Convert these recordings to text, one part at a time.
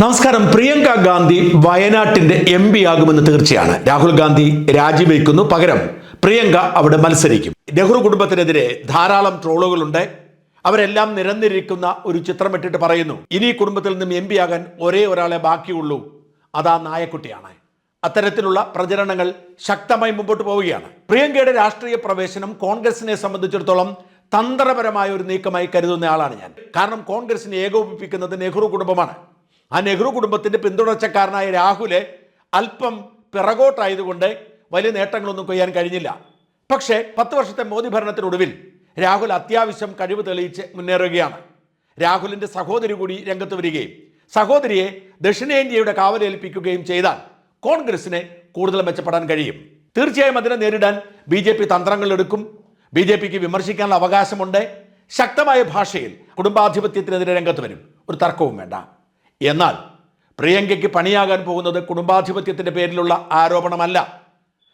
നമസ്കാരം. പ്രിയങ്ക ഗാന്ധി വയനാട്ടിന്റെ M P ആകുമെന്ന് തീർച്ചയാണ്. രാഹുൽ ഗാന്ധി രാജിവെക്കുന്നു പകരം പ്രിയങ്ക അവിടെ മത്സരിക്കും. നെഹ്റു കുടുംബത്തിനെതിരെ ധാരാളം ട്രോളുകളുണ്ട്. അവരെല്ലാം നിരന്നിരിക്കുന്ന ഒരു ചിത്രം ഇട്ടിട്ട് പറയുന്നു ഇനി കുടുംബത്തിൽ നിന്നും എം ആകാൻ ഒരേ ഒരാളെ ബാക്കിയുള്ളൂ. അതാ നായക്കുട്ടിയാണ്. അത്തരത്തിലുള്ള പ്രചരണങ്ങൾ ശക്തമായി മുമ്പോട്ട് പോവുകയാണ്. പ്രിയങ്കയുടെ രാഷ്ട്രീയ പ്രവേശനം കോൺഗ്രസിനെ സംബന്ധിച്ചിടത്തോളം തന്ത്രപരമായ ഒരു നീക്കമായി കരുതുന്ന ആളാണ് ഞാൻ. കാരണം കോൺഗ്രസിനെ ഏകോപിപ്പിക്കുന്നത് നെഹ്റു കുടുംബമാണ്. ആ നെഹ്റു കുടുംബത്തിന്റെ പിന്തുണച്ചക്കാരനായ രാഹുലെ അല്പം പിറകോട്ടായതുകൊണ്ട് വലിയ നേട്ടങ്ങളൊന്നും കൊയ്യാൻ കഴിഞ്ഞില്ല. പക്ഷേ പത്ത് വർഷത്തെ മോദി ഭരണത്തിനൊടുവിൽ രാഹുൽ അത്യാവശ്യം കഴിവ് തെളിയിച്ച് മുന്നേറുകയാണ്. രാഹുലിന്റെ സഹോദരി കൂടി രംഗത്ത് വരികയും സഹോദരിയെ ദക്ഷിണേന്ത്യയുടെ കാവലേൽപ്പിക്കുകയും ചെയ്താൽ കോൺഗ്രസിന് കൂടുതൽ മെച്ചപ്പെടാൻ കഴിയും. തീർച്ചയായും അതിനെ നേരിടാൻ ബി ജെ പി തന്ത്രങ്ങൾ എടുക്കും. ബി ജെ പിക്ക് വിമർശിക്കാനുള്ള അവകാശമുണ്ട്. ശക്തമായ ഭാഷയിൽ കുടുംബാധിപത്യത്തിനെതിരെ രംഗത്ത് വരും. ഒരു തർക്കവും വേണ്ട. എന്നാൽ പ്രിയങ്കയ്ക്ക് പണിയാകാൻ പോകുന്നത് കുടുംബാധിപത്യത്തിന്റെ പേരിലുള്ള ആരോപണമല്ല.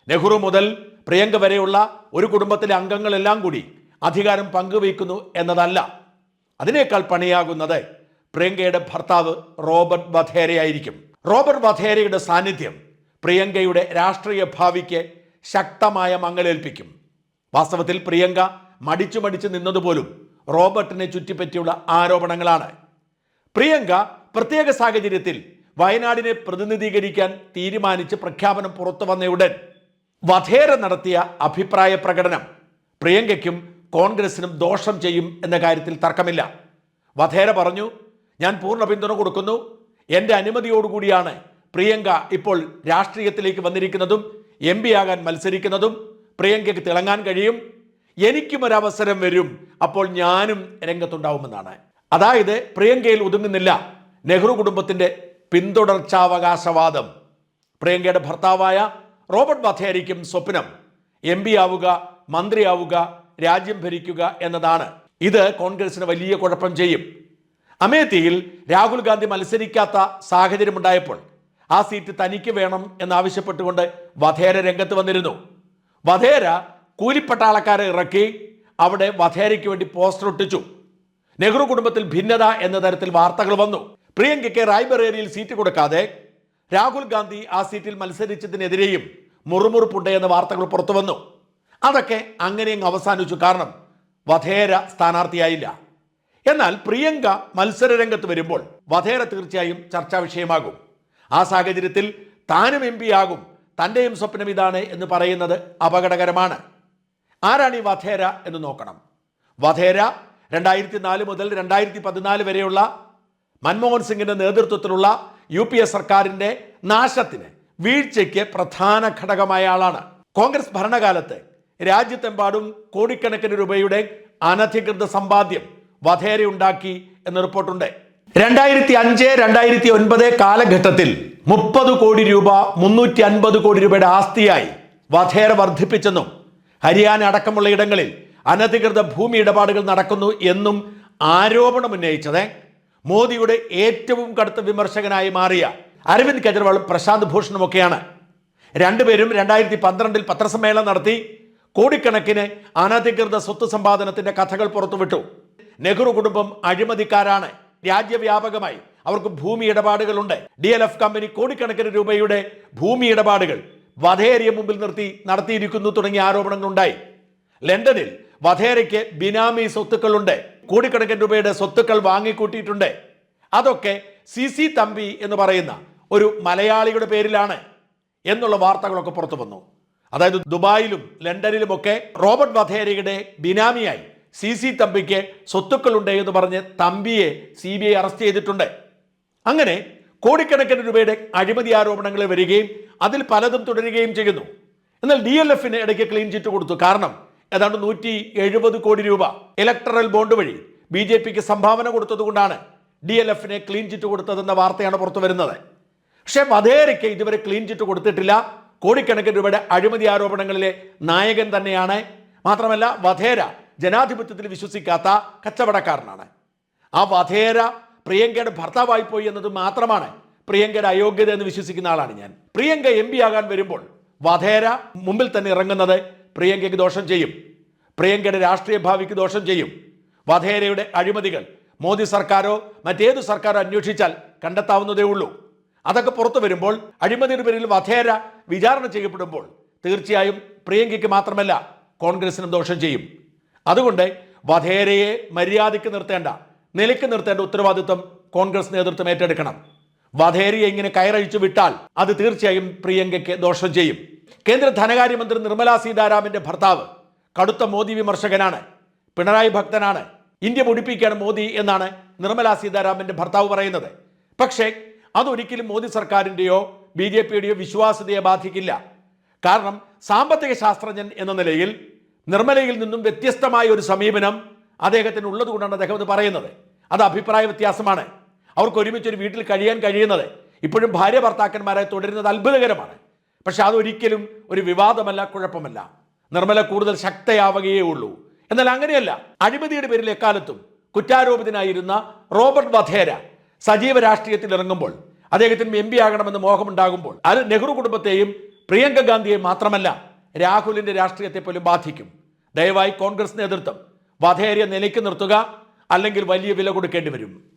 നെഹ്റു മുതൽ പ്രിയങ്ക വരെയുള്ള ഒരു കുടുംബത്തിലെ അംഗങ്ങളെല്ലാം കൂടി അധികാരം പങ്കുവയ്ക്കുന്നു എന്നതല്ല. അതിനേക്കാൾ പണിയാകുന്നത് പ്രിയങ്കയുടെ ഭർത്താവ് റോബർട്ട് വധേരയായിരിക്കും. റോബർട്ട് വധേരയുടെ സാന്നിധ്യം പ്രിയങ്കയുടെ രാഷ്ട്രീയ ഭാവിക്ക് ശക്തമായ മങ്ങലേൽപ്പിക്കും. വാസ്തവത്തിൽ പ്രിയങ്ക മടിച്ചു മടിച്ചു നിന്നതുപോലും റോബർട്ടിനെ ചുറ്റിപ്പറ്റിയുള്ള ആരോപണങ്ങളാണ്. പ്രിയങ്ക പ്രത്യേക സാഹചര്യത്തിൽ വയനാടിനെ പ്രതിനിധീകരിക്കാൻ തീരുമാനിച്ച് പ്രഖ്യാപനം പുറത്തു വന്നയുടൻ വധേര നടത്തിയ അഭിപ്രായ പ്രകടനം പ്രിയങ്കയ്ക്കും കോൺഗ്രസിനും ദോഷം ചെയ്യും എന്ന കാര്യത്തിൽ തർക്കമില്ല. വധേര പറഞ്ഞു ഞാൻ പൂർണ പിന്തുണ കൊടുക്കുന്നു. എന്റെ അനുമതിയോടുകൂടിയാണ് പ്രിയങ്ക ഇപ്പോൾ രാഷ്ട്രീയത്തിലേക്ക് വന്നിരിക്കുന്നതും എം പി ആകാൻ മത്സരിക്കുന്നതും. പ്രിയങ്കയ്ക്ക് തിളങ്ങാൻ കഴിയും. എനിക്കും ഒരവസരം വരും. അപ്പോൾ ഞാനും രംഗത്തുണ്ടാവുമെന്നാണ്. അതായത് പ്രിയങ്കയിൽ ഒതുങ്ങുന്നില്ല. നെഹ്റു കുടുംബത്തിന്റെ പിന്തുടർച്ചാവകാശവാദം. പ്രിയങ്കയുടെ ഭർത്താവായ റോബർട്ട് വധേരിക്കും സ്വപ്നം. എം പി ആവുക മന്ത്രിയാവുക രാജ്യം ഭരിക്കുക എന്നതാണ്. ഇത് കോൺഗ്രസിന് വലിയ കുഴപ്പം ചെയ്യും. അമേത്തിയിൽ രാഹുൽ ഗാന്ധി മത്സരിക്കാത്ത സാഹചര്യമുണ്ടായപ്പോൾ ആ സീറ്റ് തനിക്ക് വേണം എന്നാവശ്യപ്പെട്ടുകൊണ്ട് വധേര രംഗത്ത് വന്നിരുന്നു. വധേര കൂലിപ്പട്ടാളക്കാരെ ഇറക്കി അവിടെ വധേരയ്ക്ക് വേണ്ടി പോസ്റ്റർ ഒട്ടിച്ചു. നെഹ്റു കുടുംബത്തിൽ ഭിന്നത എന്ന തരത്തിൽ വാർത്തകൾ വന്നു. പ്രിയങ്കയ്ക്ക് റായ്ബറേലിയിൽ സീറ്റ് കൊടുക്കാതെ രാഹുൽ ഗാന്ധി ആ സീറ്റിൽ മത്സരിച്ചതിനെതിരെയും മുറുമുറുപ്പുണ്ട് എന്ന വാർത്തകൾ പുറത്തു വന്നു അതൊക്കെ അങ്ങനെ അങ്ങ് അവസാനിച്ചു. കാരണം വധേര സ്ഥാനാർത്ഥിയായില്ല. എന്നാൽ പ്രിയങ്ക മത്സര രംഗത്ത് വരുമ്പോൾ വധേര തീർച്ചയായും ചർച്ചാ വിഷയമാകും. ആ സാഹചര്യത്തിൽ താനും എം പി ആകും. തന്റെയും സ്വപ്നം ഇതാണ് എന്ന് പറയുന്നത് അപകടകരമാണ്. ആരാണ് ഈ വധേര എന്ന് നോക്കണം. വധേര രണ്ടായിരത്തി നാല് മുതൽ രണ്ടായിരത്തി പതിനാല് വരെയുള്ള മൻമോഹൻ സിംഗിന്റെ നേതൃത്വത്തിലുള്ള യു പി എ സർക്കാരിന്റെ നാശത്തിന് വീഴ്ചയ്ക്ക് പ്രധാന ഘടകമായ ആളാണ്. കോൺഗ്രസ് ഭരണകാലത്ത് രാജ്യത്തെമ്പാടും കോടിക്കണക്കിന് രൂപയുടെ അനധികൃത സമ്പാദ്യം വധേരയുണ്ടാക്കി എന്ന റിപ്പോർട്ടുണ്ട്. രണ്ടായിരത്തി അഞ്ച് രണ്ടായിരത്തി ഒൻപത് കാലഘട്ടത്തിൽ മുപ്പത് കോടി രൂപ മുന്നൂറ്റി അൻപത് കോടി രൂപയുടെ ആസ്തിയായി വധേര വർദ്ധിപ്പിച്ചെന്നും ഹരിയാന അടക്കമുള്ള ഇടങ്ങളിൽ അനധികൃത ഭൂമി ഇടപാടുകൾ നടക്കുന്നു എന്നും ആരോപണം ഉന്നയിച്ചത് മോദിയുടെ ഏറ്റവും കടുത്ത വിമർശകനായി മാറിയ അരവിന്ദ് കെജ്രിവാളും പ്രശാന്ത് ഭൂഷണുമൊക്കെയാണ് രണ്ടുപേരും രണ്ടായിരത്തി പന്ത്രണ്ടിൽ പത്രസമ്മേളനം നടത്തി കോടിക്കണക്കിന് അനധികൃത സ്വത്ത് സമ്പാദനത്തിന്റെ കഥകൾ പുറത്തുവിട്ടു. നെഹ്റു കുടുംബം അഴിമതിക്കാരാണ്. രാജ്യവ്യാപകമായി അവർക്ക് ഭൂമി ഇടപാടുകളുണ്ട്. ഡി എൽ എഫ് കമ്പനി കോടിക്കണക്കിന് രൂപയുടെ ഭൂമി ഇടപാടുകൾ വധേരയെ മുമ്പിൽ നിർത്തി നടത്തിയിരിക്കുന്നു തുടങ്ങിയ ആരോപണങ്ങളുണ്ടായി. ലണ്ടനിൽ വധേരയ്ക്ക് ബിനാമി സ്വത്തുക്കളുണ്ട്. കോടിക്കണക്കിന് രൂപയുടെ സ്വത്തുക്കൾ വാങ്ങിക്കൂട്ടിയിട്ടുണ്ട്. അതൊക്കെ സി സി തമ്പി എന്ന് പറയുന്ന ഒരു മലയാളിയുടെ പേരിലാണ് എന്നുള്ള വാർത്തകളൊക്കെ പുറത്തു വന്നു. അതായത് ദുബായിലും ലണ്ടനിലുമൊക്കെ റോബർട്ട് വധേരയുടെ ബിനാമിയായി സി സി തമ്പിക്ക് സ്വത്തുക്കളുണ്ട് എന്ന് പറഞ്ഞ് തമ്പിയെ സി ബി ഐ അറസ്റ്റ് ചെയ്തിട്ടുണ്ട്. അങ്ങനെ കോടിക്കണക്കിന് രൂപയുടെ അഴിമതി ആരോപണങ്ങൾ വരികയും അതിൽ പലതും തുടരുകയും ചെയ്യുന്നു. എന്നാൽ ഡി എൽ എഫിന് ഇടയ്ക്ക് ക്ലീൻ ചിറ്റ് കൊടുത്തു. കാരണം ഏതാണ്ട് നൂറ്റി എഴുപത് കോടി രൂപ ഇലക്ടറൽ ബോണ്ട് വഴി ബി ജെ പിക്ക് സംഭാവന കൊടുത്തതുകൊണ്ടാണ് ഡി എൽ എഫിനെ ക്ലീൻ ചിറ്റ് കൊടുത്തതെന്ന വാർത്തയാണ് പുറത്തു വരുന്നത്. പക്ഷേ വധേരയ്ക്ക് ഇതുവരെ ക്ലീൻ ചിറ്റ് കൊടുത്തിട്ടില്ല. കോടിക്കണക്കിന് രൂപയുടെ അഴിമതി ആരോപണങ്ങളിലെ നായകൻ തന്നെയാണ്. മാത്രമല്ല വധേര ജനാധിപത്യത്തിൽ വിശ്വസിക്കാത്ത കച്ചവടക്കാരനാണ്. ആ വധേര പ്രിയങ്കയുടെ ഭർത്താവായി പോയി എന്നത് മാത്രമാണ് പ്രിയങ്കയുടെ അയോഗ്യത എന്ന് വിശ്വസിക്കുന്ന ആളാണ് ഞാൻ. പ്രിയങ്ക എം ആകാൻ വരുമ്പോൾ വധേര മുമ്പിൽ തന്നെ ഇറങ്ങുന്നത് പ്രിയങ്കയ്ക്ക് ദോഷം ചെയ്യും. പ്രിയങ്കയുടെ രാഷ്ട്രീയ ഭാവിക്ക് ദോഷം ചെയ്യും. വധേരയുടെ അഴിമതികൾ മോദി സർക്കാരോ മറ്റേത് സർക്കാരോ അന്വേഷിച്ചാൽ കണ്ടെത്താവുന്നതേ ഉള്ളൂ. അതൊക്കെ പുറത്തു വരുമ്പോൾ അഴിമതിയുടെ പേരിൽ വധേര വിചാരണ ചെയ്യപ്പെടുമ്പോൾ തീർച്ചയായും പ്രിയങ്കയ്ക്ക് മാത്രമല്ല കോൺഗ്രസിനും ദോഷം ചെയ്യും. അതുകൊണ്ട് വധേരയെ മര്യാദയ്ക്ക് നിർത്തേണ്ട നിലയ്ക്ക് നിർത്തേണ്ട ഉത്തരവാദിത്വം കോൺഗ്രസ് നേതൃത്വം ഏറ്റെടുക്കണം. വധേരയെ ഇങ്ങനെ കയറഴിച്ചു വിട്ടാൽ അത് തീർച്ചയായും പ്രിയങ്കയ്ക്ക് ദോഷം ചെയ്യും. കേന്ദ്ര ധനകാര്യമന്ത്രി നിർമ്മല സീതാരാമന്റെ ഭർത്താവ് കടുത്ത മോദി വിമർശകനാണ് പിണറായി ഭക്തനാണ് ഇന്ത്യ മുടിപ്പിക്കുകയാണ് മോദി എന്നാണ് നിർമ്മല സീതാരാമന്റെ ഭർത്താവ് പറയുന്നത്. പക്ഷേ അതൊരിക്കലും മോദി സർക്കാരിന്റെയോ ബി ജെ പിയുടെയോ വിശ്വാസ്യതയെ ബാധിക്കില്ല. കാരണം സാമ്പത്തിക ശാസ്ത്രജ്ഞൻ എന്ന നിലയിൽ നിർമ്മലയിൽ നിന്നും വ്യത്യസ്തമായ ഒരു സമീപനം അദ്ദേഹത്തിന് ഉള്ളതുകൊണ്ടാണ് അദ്ദേഹം അത് പറയുന്നത്. അത് അഭിപ്രായ വ്യത്യാസമാണ്. അവർക്ക് ഒരുമിച്ച് ഒരു വീട്ടിൽ കഴിയാൻ കഴിയുന്നത് ഇപ്പോഴും ഭാര്യ ഭർത്താക്കന്മാരായി തുടരുന്നത് അത്ഭുതകരമാണ്. പക്ഷെ അതൊരിക്കലും ഒരു വിവാദമല്ല കുഴപ്പമല്ല. നിർമ്മല കൂടുതൽ ശക്തയാവുകയേ ഉള്ളൂ. എന്നാൽ അങ്ങനെയല്ല. അഴിമതിയുടെ പേരിൽ എക്കാലത്തും കുറ്റാരോപിതനായിരുന്ന റോബർട്ട് വധേര സജീവ രാഷ്ട്രീയത്തിൽ ഇറങ്ങുമ്പോൾ അദ്ദേഹത്തിന് എം പി ആകണമെന്ന് മോഹമുണ്ടാകുമ്പോൾ അത് നെഹ്റു കുടുംബത്തെയും പ്രിയങ്ക ഗാന്ധിയെ മാത്രമല്ല രാഹുലിന്റെ രാഷ്ട്രീയത്തെ പോലും ബാധിക്കും. ദയവായി കോൺഗ്രസ് നേതൃത്വം വധേരയെ നിലയ്ക്ക് നിർത്തുക അല്ലെങ്കിൽ വലിയ വില കൊടുക്കേണ്ടി വരും.